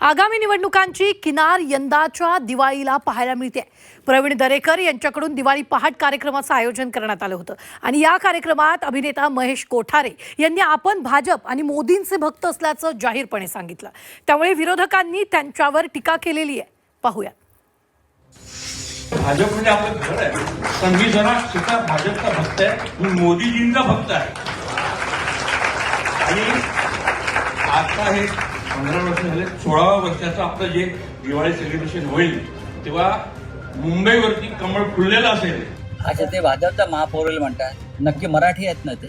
आगामी निवडणुकांची किनार यंदाच्या दिवाळीला पाहायला मिळते. प्रवीण दरेकर यांच्याकडून दिवाळी पहाट कार्यक्रमाचं आयोजन करण्यात आलं होतं. आणि या कार्यक्रमात अभिनेता महेश कोठारे यांनी आपण भाजप आणि मोदींचे भक्त असल्याचं जाहीरपणे सांगितलं. त्यामुळे विरोधकांनी त्यांच्यावर टीका केलेली आहे. पाहूया. भाजप म्हणजे आपलं घर आहे. संविधानात सुद्धा भाजपचा भक्त आहे. मी मोदीजींचा भक्त आहे. आणि आता हे पंधरा वर्ष झाले सोळाव्या वर्षाचं आपलं जे दिवाळी सेलिब्रेशन होईल तेव्हा मुंबईवरती कमळ फुललेलं असेल. अच्छा ते भाजपचा महापौर म्हणतात. नक्की मराठी आहेत ना ते?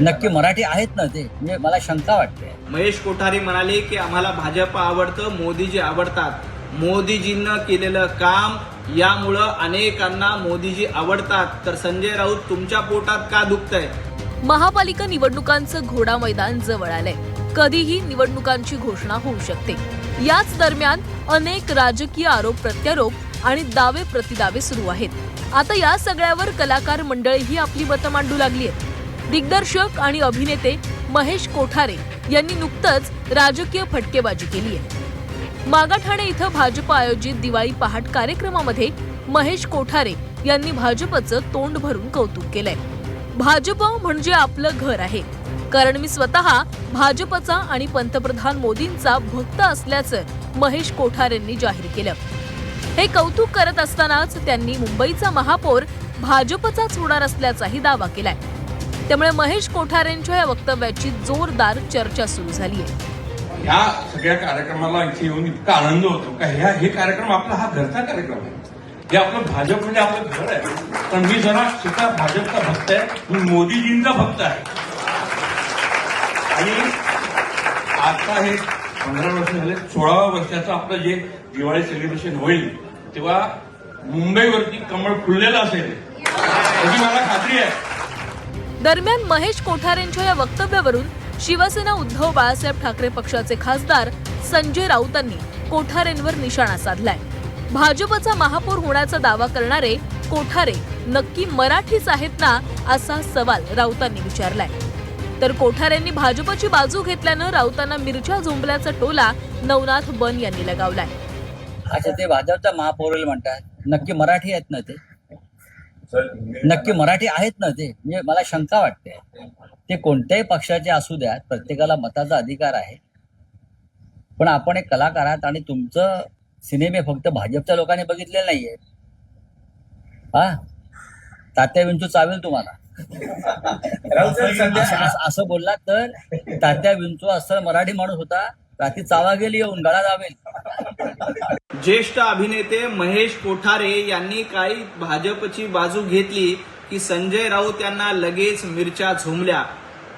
नक्की मराठी आहेत ना ते? म्हणजे मला शंका वाटते. महेश कोठारी म्हणाले की आम्हाला भाजप आवडतं मोदीजी आवडतात. मोदीजींनं केलेलं काम यामुळं अनेकांना मोदीजी आवडतात. तर संजय राऊत तुमच्या पोटात का दुखतंय? महापालिका निवडणुकांचं घोडा मैदान जवळ आलंय. कधीही निवडणुकांची घोषणा होऊ शकते. याच दरम्यान अनेक राजकीय आरोप प्रत्यारोप आणि दावे प्रतिदावे सुरू आहेत. आता या सगळ्यावर कलाकार मंडळीही आपली मतं मांडू लागली आहेत दिग्दर्शक आणि अभिनेते महेश कोठारे यांनी नुकतंच राजकीय फटकेबाजी केली आहे. मागाठाणे इथं भाजप आयोजित दिवाळी पहाट कार्यक्रमामध्ये महेश कोठारे यांनी भाजपचं तोंड भरून कौतुक केलंय. भाजप म्हणजे आपलं घर आहे. कारण मी स्वतः भाजपचा आणि पंतप्रधान मोदींचा भक्त असल्याचं महेश कोठारेंनी जाहीर केलं. हे कौतुक करत असतानाच त्यांनी मुंबईचा महापौर भाजपचाच होणार असल्याचाही दावा केलाय. त्यामुळे महेश कोठारेंच्या या वक्तव्याची जोरदार चर्चा सुरू झाली आहे ह्या सगळ्या कार्यक्रमाला इथे येऊन इतका आनंद होतो का? ह्या हे कार्यक्रम आपला हा घरचा कार्यक्रम आहे. हे आपलं भाजप म्हणजे आपलं घर आहे. पण मी जरा सुद्धा भाजपचा भक्त आहे. मी मोदीजींचा भक्त आहे. आणि आता हे पंधरा वर्ष झाले सोळाव्या वर्षाचं आपलं जे दिवाळी सेलिब्रेशन होईल तेव्हा मुंबईवरती कमळ फुललेलं असेल. याची मला खात्री आहे. दरम्यान महेश कोठारेंच्या या वक्तव्यावरून शिवसेना उद्धव बाळासाहेब ठाकरे पक्षाचे खासदार संजय राऊतांनी कोठारेंवर निशाणा साधलाय. भाजपचा महापौर होण्याचा दावा करणारे कोठारे नक्की मराठीच आहेत ना असा सवाल राऊतांनी विचारलाय. तर कोठाऱ्यांनी भाजपची बाजू घेतल्यानं राऊतांना मिरच्या झोंबल्याचा टोला नवनाथ बन यांनी लगावलाय. अच्छा ते भाजपचा महापौर म्हणतात. नक्की मराठी आहेत ना ते? नक्की मराठी आहेत ना ते? म्हणजे मला शंका वाटते. ते कोणत्याही पक्षाचे असू द्यात प्रत्येकाला मताचा अधिकार आहे. पण आपण एक कलाकार आहात आणि तुमचं सिनेमे फक्त भाजपच्या लोकांनी बघितले नाहीये हा? तात्या विंचू चावेल तुम्हाला. असं- बोललात तर तात्या विंचू असं मराठी माणूस होता. रात्री चावा गेली येऊन गळा दावेल ज्येष्ठ अभिनेते महेश कोठारे यांनी काही भाजपची बाजू घेतली की संजय राऊत यांना लगेच मिरच्या झोंबल्या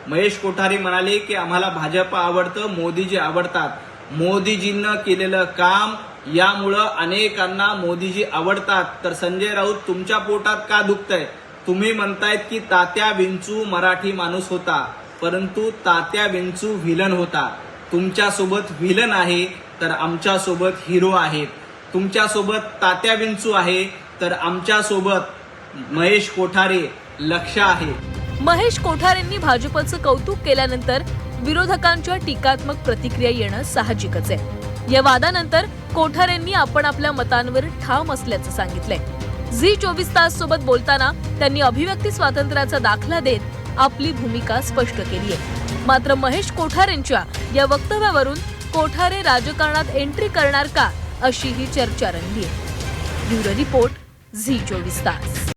महेश कोठारे म्हणाले की आम्हाला भाजप आवडतं मोदीजी आवडतात. मोदीजींनं केलेलं काम यामुळं अनेकांना मोदीजी आवडतात. तर संजय राऊत तुमच्या पोटात का दुखतंय? तुम्ही म्हणतायत की तात्या विंचू मराठी माणूस होता परंतु तात्या विंचू व्हिलन होता. तुमच्यासोबत व्हिलन आहे तर आमच्यासोबत हिरो आहेत तुमच्यासोबत तात्या विंचू आहे तर आमच्यासोबत महेश कोठारे लक्ष आहे. महेश कोठारेंनी भाजपचं कौतुक केल्यानंतर विरोधकांच्या टीकात्मक प्रतिक्रिया येणं साहजिकच आहे. या वादानंतर कोठारेंनी आपण आपल्या मतांवर ठाम असल्याचं सांगितलंय. झी चोवीस तास सोबत बोलताना त्यांनी अभिव्यक्ती स्वातंत्र्याचा दाखला देत आपली भूमिका स्पष्ट केली आहे. मात्र महेश कोठारेंच्या या वक्तव्यावरून कोठारे राजकारणात एंट्री करणार का अशी ही चर्चा रंगली आहे. ब्युरो रिपोर्ट झी चोवीस तास.